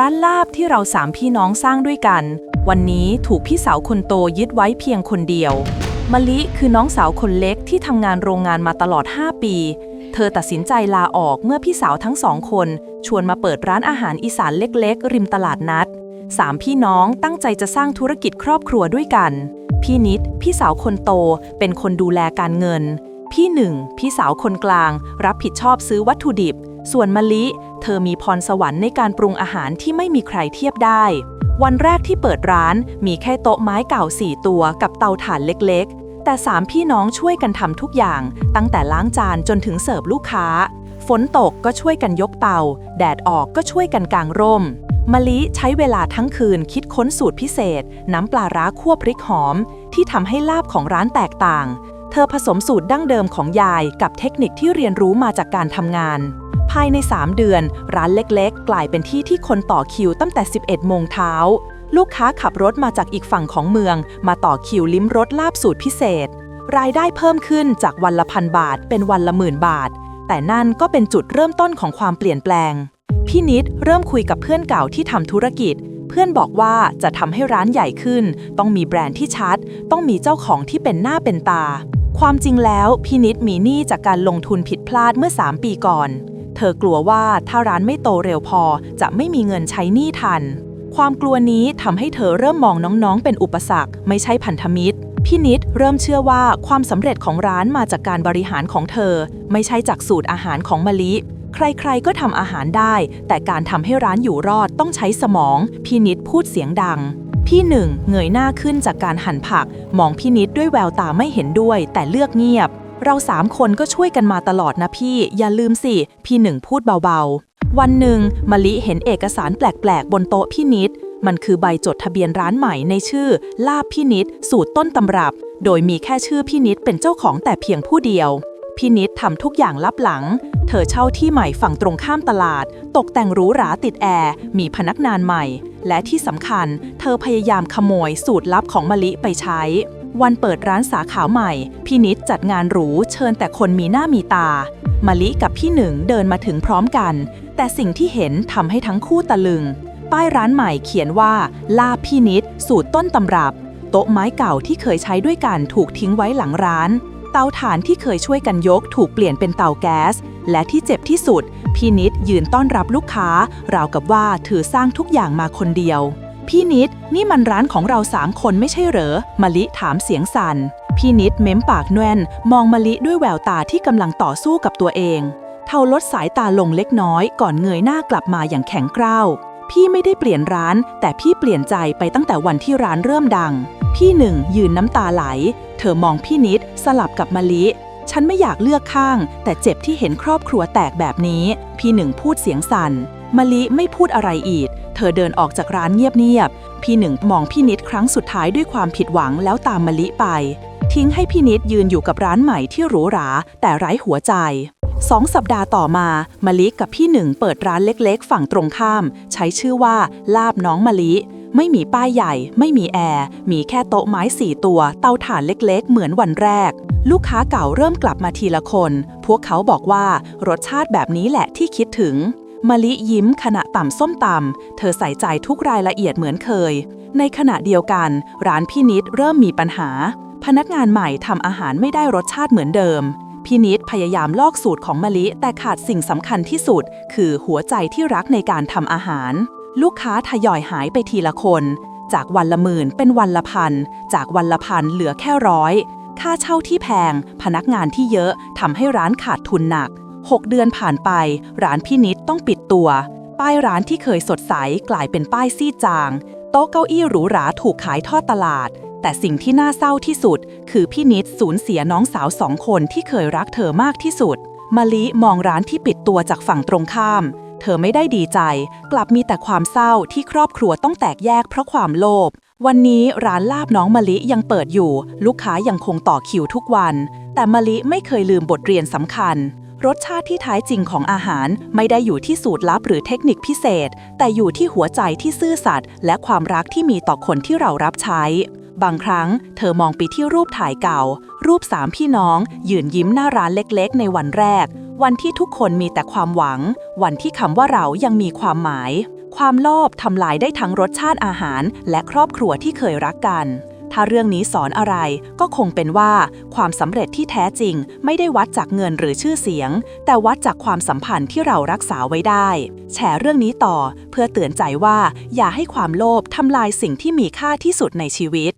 ร้านลาบที่เราสามพี่น้องสร้างด้วยกัน วันนี้ถูกพี่สาวคนโตยึดไว้เพียงคนเดียวมะลิคือน้องสาวคนเล็กที่ทำงานโรงงานมาตลอด 5 ปี เธอตัดสินใจลาออกเมื่อพี่สาวทั้งสองคน ชวนมาเปิดร้านอาหารอีสานเล็กๆ ริมตลาดนัดสามพี่น้องตั้งใจจะสร้างธุรกิจครอบครัวด้วยกัน พี่นิด พี่สาวคนโตเป็นคนดูแลการเงิน พี่หนึ่ง พี่สาวคนกลาง รับผิดชอบซื้อวัตถุดิบ ส่วนมะลิ เธอมีพรสวรรค์ในการปรุงอาหารที่ไม่มีใครเทียบได้ วันแรกที่เปิดร้านมีแค่โต๊ะไม้เก่าสี่ตัวกับเตาถ่านเล็กๆ แต่สามพี่น้องช่วยกันทำทุกอย่าง ตั้งแต่ล้างจานจนถึงเสิร์ฟลูกค้า ฝนตกก็ช่วยกันยกเตา แดดออกก็ช่วยกันกางร่มมะลิใช้เวลาทั้งคืนคิดค้นสูตรพิเศษ น้ำปลาร้าคั่วพริกหอม ที่ทำให้ลาบของร้านแตกต่าง เธอผสมสูตรดั้งเดิมของยายกับเทคนิคที่เรียนรู้มาจากการทำงาน ภายใน 3 เดือน ร้านเล็กๆ กลายเป็นที่ที่คนต่อคิวตั้งแต่ 11 โมงเช้า ลูกค้าขับรถมาจากอีกฝั่งของเมือง มาต่อคิวลิ้มรสลาบสูตรพิเศษ รายได้เพิ่มขึ้นจากวันละพันบาท เป็นวันละหมื่นบาท แต่นั่นก็เป็นจุดเริ่มต้นของความเปลี่ยนแปลง พี่นิดเริ่มคุยกับเพื่อนเก่าที่ทำธุรกิจเพื่อนบอกว่าจะทำให้ร้านใหญ่ขึ้น ต้องมีแบรนด์ที่ชัด ต้องมีเจ้าของที่เป็นหน้าเป็นตา ความจริงแล้วพี่นิดมีหนี้จากการลงทุนผิดพลาดเมื่อ 3 ปีก่อน ธอกลัวว่าถ้าร้านไม่โตเร็วพอจะไม่มีเงินใช้หนี้ทัน ความกลัวนี้ทำให้เธอเริ่มมองน้องๆ เป็นอุปสรรค ไม่ใช่พันธมิตร พี่นิดเริ่มเชื่อว่าความสำเร็จของร้านมาจากการบริหารของเธอ ไม่ใช่จากสูตรอาหารของมะลิ ใครๆ ก็ทำอาหารได้ แต่การทำให้ร้านอยู่รอดต้องใช้สมอง พี่นิดพูดเสียงดังพี่หนึ่งเงยหน้าขึ้นจากการหั่นผัก มองพี่นิดด้วยแววตาไม่เห็นด้วย แต่เลือกเงียบ เราสามคนก็ช่วยกันมาตลอดนะพี่ อย่าลืมสิ พี่หนึ่งพูดเบาๆ วันหนึ่งมะลิเห็นเอกสารแปลกๆ บนโต๊ะพี่นิด มันคือใบจดทะเบียนร้านใหม่ในชื่อ ลาบพี่นิด สูตรต้นตำรับ โดยมีแค่ชื่อพี่นิดเป็นเจ้าของแต่เพียงผู้เดียวพี่นิดทำทุกอย่างลับหลัง เธอเช่าที่ใหม่ฝั่งตรงข้ามตลาด ตกแต่งหรูหราติดแอร์ มีพนักงานใหม่ และที่สำคัญ เธอพยายามขโมยสูตรลับของมะลิไปใช้ วันเปิดร้านสาขาใหม่ พี่นิดจัดงานหรูเชิญแต่คนมีหน้ามีตามะลิกับพี่หนึ่งเดินมาถึงพร้อมกัน แต่สิ่งที่เห็นทำให้ทั้งคู่ตะลึง ป้ายร้านใหม่เขียนว่าลาบพี่นิด สูตรต้นตำรับ โต๊ะไม้เก่าที่เคยใช้ด้วยกันถูกทิ้งไว้หลังร้าน เตาถ่านที่เคยช่วยกันยกถูกเปลี่ยนเป็นเตาแก๊ส และที่เจ็บที่สุด พี่นิดยืนต้อนรับลูกค้าราวกับว่าเธอสร้างทุกอย่างมาคนเดียว พี่นิด นี่มันร้านของเราสามคนไม่ใช่เหรอมะลิถามเสียงสัน่น พี่นิดเม้มปากแน่น มองมะลิด้วยแววตาที่กำลังต่อสู้กับตัวเอง เทาลดสายตาลงเล็กน้อยก่อนเงยหน้ากลับมาอย่างแข็งกร้าว พี่ไม่ได้เปลี่ยนร้าน แต่พี่เปลี่ยนใจไปตั้งแต่วันที่ร้านเริ่มดัง พี่หนึ่งยืนน้ำตาไหล เธอมองพี่นิดสลับกับมะลิฉันไม่อยากเลือกข้าง แต่เจ็บที่เห็นครอบครัวแตกแบบนี้ พี่หนึ่งพูดเสียงสัน่น มะลิไม่พูดอะไรอีก เธอเดินออกจากร้านเงียบๆ พี่หนึ่งมองพี่นิดครั้งสุดท้ายด้วยความผิดหวังแล้วตามมะลิไป ทิ้งให้พี่นิดยืนอยู่กับร้านใหม่ที่หรูหรา แต่ไร้หัวใจสองสัปดาห์ต่อมามะลิกับพี่หนึ่งเปิดร้านเล็กๆ ฝั่งตรงข้าม ใช้ชื่อว่า ลาบน้องมะลิ ไม่มีป้ายใหญ่ ไม่มีแอร์ มีแค่โต๊ะไม้สี่ตัว เตาถ่านเล็กๆ เหมือนวันแรก ลูกค้าเก่าเริ่มกลับมาทีละคน พวกเขาบอกว่ารสชาติแบบนี้แหละที่คิดถึง มะลิยิ้มขณะต่ำส้มตำเธอใส่ใจทุกรายละเอียดเหมือนเคย ในขณะเดียวกัน ร้านพี่นิดเริ่มมีปัญหา พนักงานใหม่ทำอาหารไม่ได้รสชาติเหมือนเดิม พี่นิดพยายามลอกสูตรของมะลิแต่ขาดสิ่งสำคัญที่สุด คือหัวใจที่รักในการทำอาหาร ลูกค้าทยอยหายไปทีละคน จากวันละหมื่นเป็นวันละพัน จากวันละพันเหลือแค่ร้อยค่าเช่าที่แพง พนักงานที่เยอะทำให้ร้านขาดทุนหนัก 6 เดือนผ่านไป ร้านพี่นิดต้องปิดตัว ป้ายร้านที่เคยสดใสกลายเป็นป้ายซีดจาง โต๊ะเก้าอี้หรูหราถูกขายทอดตลาด แต่สิ่งที่น่าเศร้าที่สุด คือพี่นิดสูญเสียน้องสาวสองคนที่เคยรักเธอมากที่สุดมะลิมองร้านที่ปิดตัวจากฝั่งตรงข้าม เธอไม่ได้ดีใจ กลับมีแต่ความเศร้าที่ครอบครัวต้องแตกแยกเพราะความโลภวันนี้ร้านลาบน้องมะลิยังเปิดอยู่ ลูกค้ายังคงต่อคิวทุกวัน แต่มะลิไม่เคยลืมบทเรียนสำคัญ รสชาติที่แท้จริงของอาหารไม่ได้อยู่ที่สูตรลับหรือเทคนิคพิเศษ แต่อยู่ที่หัวใจที่ซื่อสัตย์และความรักที่มีต่อคนที่เรารับใช้ บางครั้ง เธอมองไปที่รูปถ่ายเก่า รูปสามพี่น้อง ยืนยิ้มหน้าร้านเล็กๆ ในวันแรก วันที่ทุกคนมีแต่ความหวัง วันที่คำว่าเรายังมีความหมาย ความโลภทำลายได้ทั้งรสชาติอาหาร และครอบครัวที่เคยรักกัน ถ้าเรื่องนี้สอนอะไรก็คงเป็นว่าความสำเร็จที่แท้จริง ไม่ได้วัดจากเงินหรือชื่อเสียง แต่วัดจากความสัมพันธ์ที่เรารักษาไว้ได้ แชร์เรื่องนี้ต่อเพื่อเตือนใจว่าอย่าให้ความโลภทำลายสิ่งที่มีค่าที่สุดในชีวิต